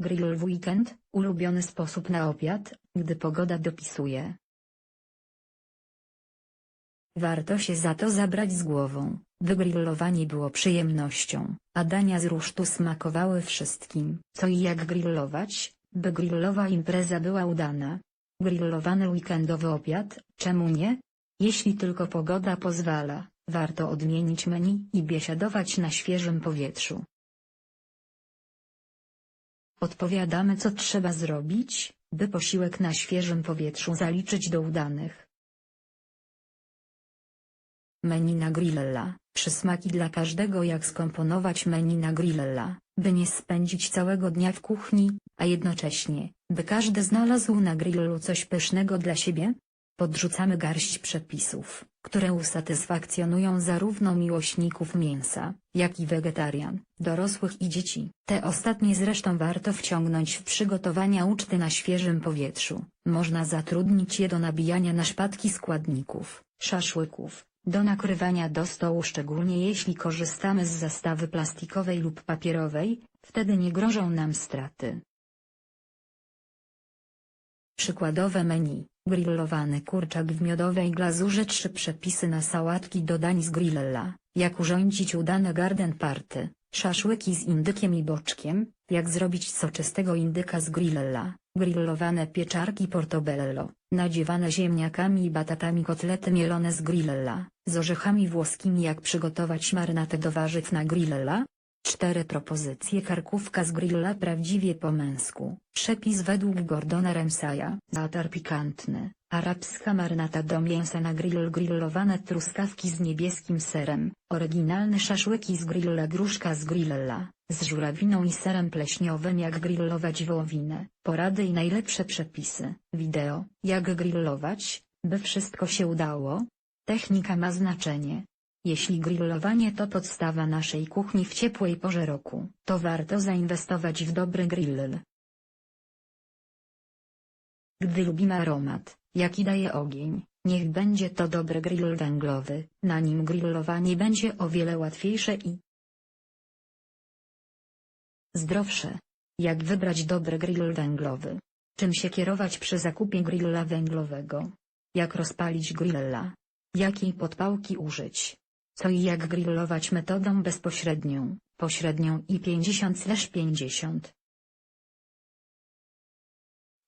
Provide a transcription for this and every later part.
Grill w weekend, ulubiony sposób na obiad, gdy pogoda dopisuje. Warto się za to zabrać z głową, by grillowanie było przyjemnością, a dania z rusztu smakowały wszystkim. Co i jak grillować, by grillowa impreza była udana. Grillowany weekendowy obiad, czemu nie? Jeśli tylko pogoda pozwala, warto odmienić menu i biesiadować na świeżym powietrzu. Odpowiadamy co trzeba zrobić, by posiłek na świeżym powietrzu zaliczyć do udanych. Menu na grilla, przysmaki dla każdego jak skomponować menu na grilla, by nie spędzić całego dnia w kuchni, a jednocześnie, by każdy znalazł na grillu coś pysznego dla siebie? Podrzucamy garść przepisów, które usatysfakcjonują zarówno miłośników mięsa, jak i wegetarian, dorosłych i dzieci. Te ostatnie zresztą warto wciągnąć w przygotowania uczty na świeżym powietrzu. Można zatrudnić je do nabijania na szpatki składników, szaszłyków, do nakrywania do stołu szczególnie jeśli korzystamy z zastawy plastikowej lub papierowej, wtedy nie grożą nam straty. Przykładowe menu, grillowany kurczak w miodowej glazurze Trzy przepisy na sałatki do dań z grilla, jak urządzić udane garden party, szaszłyki z indykiem i boczkiem, jak zrobić soczystego indyka z grilla, grillowane pieczarki portobello, nadziewane ziemniakami i batatami kotlety mielone z grilla, z orzechami włoskimi. Jak przygotować marynatę do warzyw na grilla, Cztery propozycje karkówka z grilla prawdziwie po męsku. Przepis według Gordona Ramsaya. Zatar pikantny. Arabska marynata do mięsa na grill grillowane truskawki z niebieskim serem. Oryginalne szaszłyki z grilla gruszka z grilla. Z żurawiną i serem pleśniowym jak grillować wołowinę. Porady i najlepsze przepisy. Wideo. Jak grillować, by wszystko się udało? Technika ma znaczenie. Jeśli grillowanie to podstawa naszej kuchni w ciepłej porze roku, to warto zainwestować w dobry grill. Gdy lubimy aromat, jaki daje ogień, niech będzie to dobry grill węglowy, na nim grillowanie będzie o wiele łatwiejsze i zdrowsze. Jak wybrać dobry grill węglowy? Czym się kierować przy zakupie grilla węglowego? Jak rozpalić grilla? Jakiej podpałki użyć? Co i jak grillować metodą bezpośrednią, pośrednią i 50/50.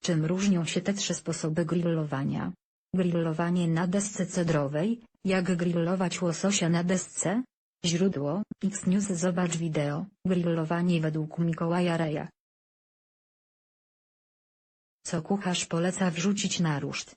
Czym różnią się te trzy sposoby grillowania? Grillowanie na desce cedrowej, jak grillować łososia na desce? Źródło, X-News Zobacz wideo, grillowanie według Mikołaja Reja. Co kucharz poleca wrzucić na ruszt?